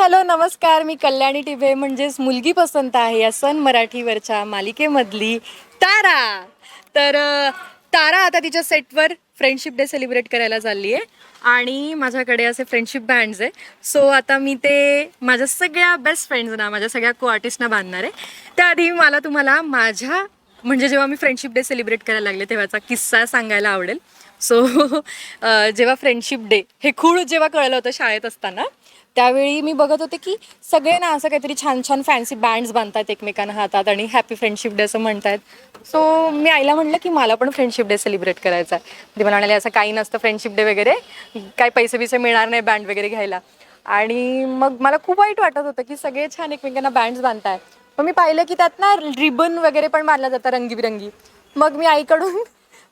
Hello नमस्कार. मी कल्याणी टिभे म्हणजेच मुलगी पसंत आहे या सन मराठीवरच्या मालिकेमधली तारा. तर तारा आता तिच्या सेटवर फ्रेंडशिप डे सेलिब्रेट करायला चालली आहे आणि माझ्याकडे असे फ्रेंडशिप बँड्स आहे सो आता मी ते माझ्या सगळ्या बेस्ट फ्रेंड्सना माझ्या सगळ्या को आर्टिस्टना बांधणार आहे. त्याआधी मला तुम्हाला माझ्या म्हणजे जेव्हा मी फ्रेंडशिप डे सेलिब्रेट करायला लागले तेव्हाचा किस्सा सांगायला आवडेल. सो जेव्हा फ्रेंडशिप डे हे खूळ जेव्हा कळलं होतं शाळेत असताना त्यावेळी मी बघत होते की सगळे ना असं काहीतरी छान छान फॅन्सी बँड्स बांधतात एकमेकांना हातात आणि हॅपी फ्रेंडशिप डे असं म्हणतात. सो मी आईला म्हटलं की मला पण फ्रेंडशिप डे सेलिब्रेट करायचा आहे. ते मला म्हणाले असं काही नसतं फ्रेंडशिप डे वगैरे. काही पैसे बिसे मिळणार नाही बँड वगैरे घ्यायला. आणि मग मला खूप वाईट वाटत होतं की सगळे छान एकमेकांना बँड्स बांधताय. मग मी पाहिलं की त्यात ना रिबन वगैरे पण बांधला जातं रंगीबिरंगी. मग मी आईकडून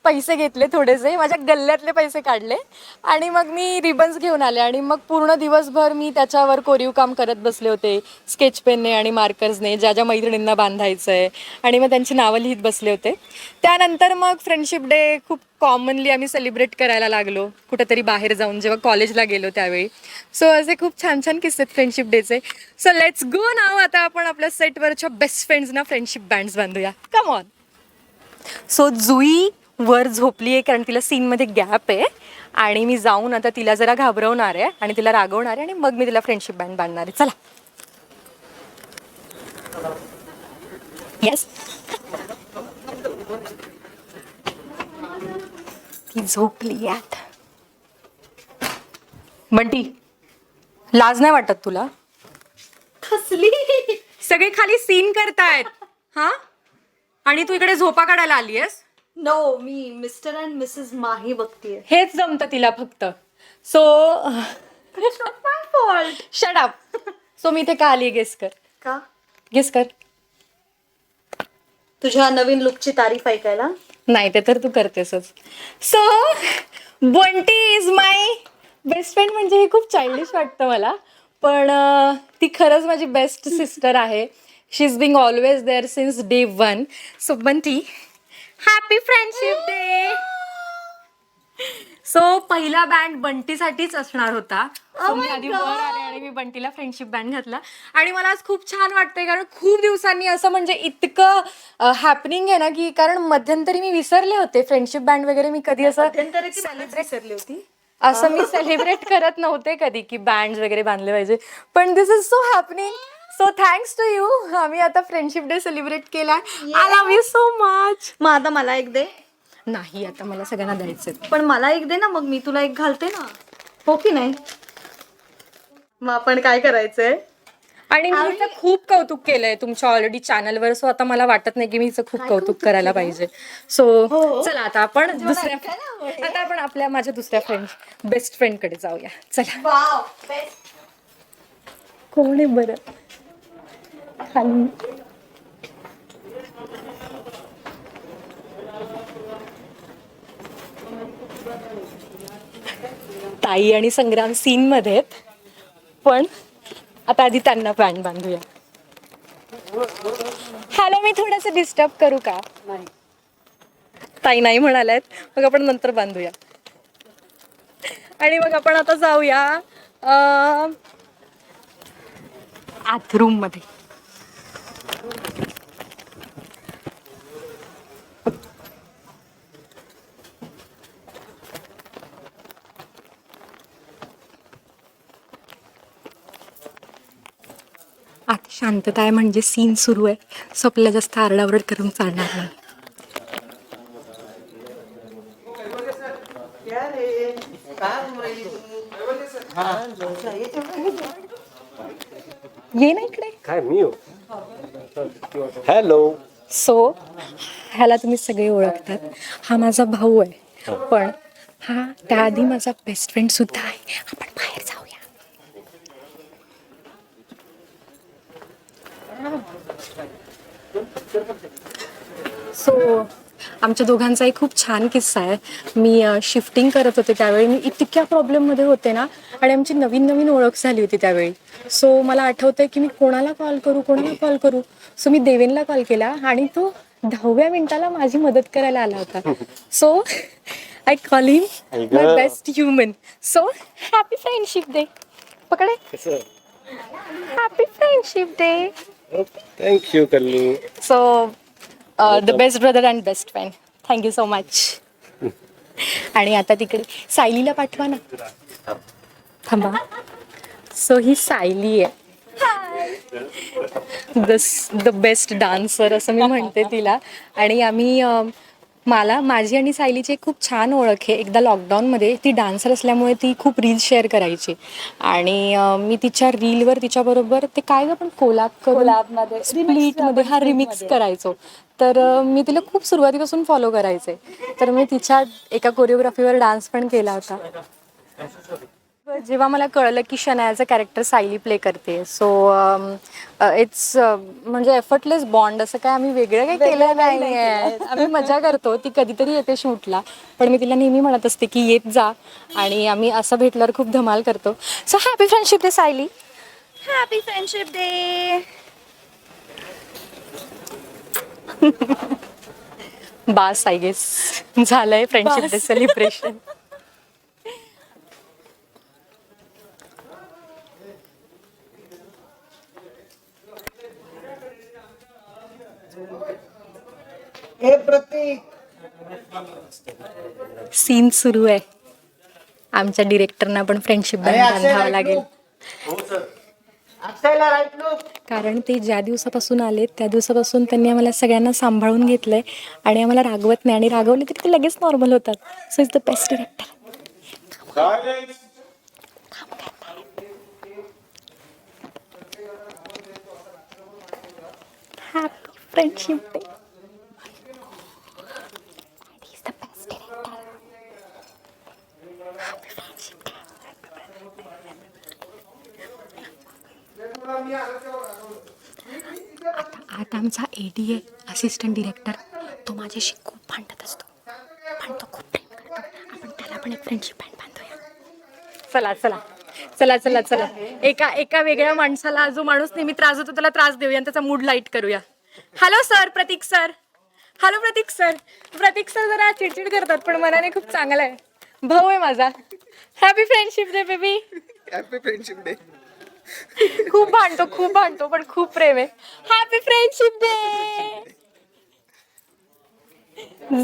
पैसे घेतले थोडेसे. माझ्या गल्ल्यातले पैसे काढले. आणि मग मी रिबन्स घेऊन आले. आणि मग पूर्ण दिवसभर मी त्याच्यावर कोरीव काम करत बसले होते. स्केच पेनने आणि मार्कर्सने ज्या ज्या मैत्रिणींना बांधायचं आहे आणि मग त्यांची नावं लिहित बसले होते. त्यानंतर मग फ्रेंडशिप डे खूप कॉमनली आम्ही सेलिब्रेट करायला लागलो. कुठेतरी बाहेर जाऊन जेव्हा कॉलेजला गेलो त्यावेळी. सो असे खूप छान छान किस्से आहेत फ्रेंडशिप डेचे सो लेट्स गो नाव आता आपण आपल्या सेटवरच्या बेस्ट फ्रेंड्सना फ्रेंडशिप बँड्स बांधूया. कम ऑन सो जुई वर झोपली आहे कारण तिला सीनमध्ये गॅप आहे. आणि मी जाऊन आता तिला जरा घाबरवणार आहे आणि तिला रागवणार आहे आणि मग मी तिला फ्रेंडशिप बँड बांधणार आहे. चला. येस ती झोपली यात. बंटी लाज नाही वाटत तुला? कसली? सगळे खाली सीन करतायत. हा? आणि तू इकडे झोपा काढायला आलीयस? नो मी मिस्टर अँड मिसेस माही बघतीये. हेच जमतं तिला फक्त. So my fault shut up so मी इथे का आली गेस कर. का? गेस कर. तुझ्या नवीन लुकची तारीफ ऐकायला? नाही ते तर तू करतेसच. So Bunty is my best friend म्हणजे हे खूप चाइल्डिश वाटतं मला. पण अं, ती खरंच माझी बेस्ट सिस्टर आहे. She is being always there since day one so Bunty happy friendship day so पहिला बँड बंटीसाठीच असणार होता. So, मी आधी वर आले आणि मी बंटीला फ्रेंडशिप बँड घातला. आणि मला आज खूप छान वाटतंय कारण खूप दिवसांनी असं म्हणजे इतकं हॅपनिंग आहे ना की कारण मध्यंतरी मी विसरले होते. फ्रेंडशिप बँड वगैरे मी कधी असं विसरली होती. असं मी सेलिब्रेट करत नव्हते कधी की बँड वगैरे बांधले पाहिजे. पण this is so happening so thanks to you आम्ही आता फ्रेंडशिप डे सेलिब्रेट केला I love you so much मग आता मला एक दे. नाही आता मला सगळ्यांना द्यायचं पण मला एक दे ना मग मी तुला एक घालते ना. हो की नाही? मग आपण काय करायचंय? आणि मी हिचं खूप कौतुक केलंय तुमच्या ऑलरेडी चॅनलवर सो आता मला वाटत नाही की मी हिचं खूप कौतुक करायला पाहिजे. सो चला आता आपण दुसऱ्या आता आपण आपल्या माझ्या दुसऱ्या फ्रेंड बेस्ट फ्रेंडकडे जाऊया. चला. कोण आहे बरं? खाली. ताई आणि संग्राम सीन मध्ये आहेत पण आता आधी त्यांना पॅन्ट बांधूया. हॅलो मी थोडस डिस्टर्ब करू का? ताई नाही म्हणाल्यात. मग आपण नंतर बांधूया. आणि मग आपण आता जाऊया अं, आत रूममध्ये. आता शांतता आहे म्हणजे सीन सुरू आहे. सो आपल्याला जास्त आरडाओरड करून चालणार नाही. ये ना इकडे. काय मी हॅलो सो ह्याला तुम्ही सगळे ओळखतात. हा माझा भाऊ आहे. पण हा त्याआधी माझा बेस्ट फ्रेंड सुद्धा आहे. आपण बाहेर जाऊया सो आमच्या दोघांचाही खूप छान किस्सा आहे. मी शिफ्टिंग करत होते त्यावेळी. मी इतक्या प्रॉब्लेममध्ये होते ना आणि आमची नवीन नवीन ओळख झाली होती त्यावेळी. सो मला आठवतंय की मी कोणाला कॉल करू कोणाला कॉल करू? सो मी देवेनला कॉल केला आणि तो दहाव्या मिनिटाला माझी मदत करायला आला होता. So I call him my. Best human so happy friendship day पकडे? Happy friendship day thank you Kallu so the best brother and best friend thank you so much आणि आता तिकडे सायलीला पाठवा ना. थांबा. सो ही सायली आहे. द द बेस्ट डान्सर असं मी म्हणते तिला. आणि आम्ही मला माझी आणि सायलीची एक खूप छान ओळख आहे. एकदा लॉकडाऊनमध्ये ती डान्सर असल्यामुळे ती खूप रील शेअर करायची. आणि मी तिच्या रीलवर तिच्याबरोबर ते काय ग आपण कोलाब कोलॅबमध्ये, स्प्लिटमध्ये हा रिमिक्स करायचो. तर मी तिला खूप सुरुवातीपासून फॉलो करायचे. तर मी तिच्या एका कोरिओग्राफीवर डान्स पण केला होता. जेव्हा मला कळलं की शनायाचं कॅरेक्टर सायली प्ले करते. सो इट्स म्हणजे एफर्टलेस बॉन्ड असं काय आम्ही वेगळं काही केलं नाही आम्ही मजा करतो. ती कधीतरी येते शूटला पण मी तिला नेहमी म्हणत असते की येत जा. आणि आम्ही असं भेटल्यावर खूप धमाल करतो. So happy friendship day Sayali. Happy friendship day bass I guess झालंय फ्रेंडशिप डे सेलिब्रेशन हे प्रतीक. सीन सुरू आहे. आमच्या डिरेक्टरना पण फ्रेंडशिप बांधावं लागेल. कारण ते ज्या दिवसापासून आले त्या दिवसापासून त्यांनी आम्हाला सगळ्यांना सांभाळून घेतलंय आणि आम्हाला रागवत नाही. आणि रागवले तरी ते लगेच नॉर्मल होतात. So is the best director happy friendship day आता आमचा एडी आहे असिस्टंट डिरेक्टर तो माझ्याशी खूप भांडत असतो. पण तो खूप प्रेम करतो. आपण त्याला पण एक फ्रेंडशिप बँड बांधूया. चला चला. चला चला चला. एका एका वेगळ्या माणसाला जो माणूस नेहमी त्रास होतो त्याला त्रास देऊया त्याचा मूड लाइट करूया. Hello sir Prateek sir hello Prateek sir Prateek sir जरा चिडचिड करतात पण मनाने खूप चांगला आहे. भाऊ आहे माझा. Happy friendship day baby happy friendship day खूप भांडतो खूप भांडतो पण खूप प्रेम आहे. हॅपी फ्रेंडशिप डे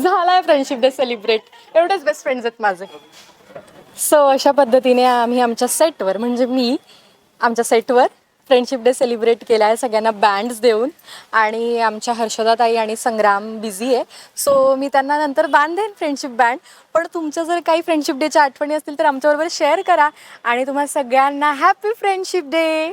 झालाय फ्रेंडशिप डे सेलिब्रेट एवढेच बेस्ट फ्रेंड्स आहेत माझे. सो अशा पद्धतीने आम्ही आमच्या सेटवर म्हणजे मी आमच्या सेटवर फ्रेंडशिप डे सेलिब्रेट केला आहे सगळ्यांना बँड्स देऊन. आणि आमच्या हर्षदाताई आणि संग्राम बिझी आहे. सो मी त्यांना नंतर बांधेन फ्रेंडशिप बँड पण तुमच्या जर काही फ्रेंडशिप डेच्या आठवणी असतील तर आमच्याबरोबर शेअर करा. आणि तुम्हाला सगळ्यांना हॅपी फ्रेंडशिप डे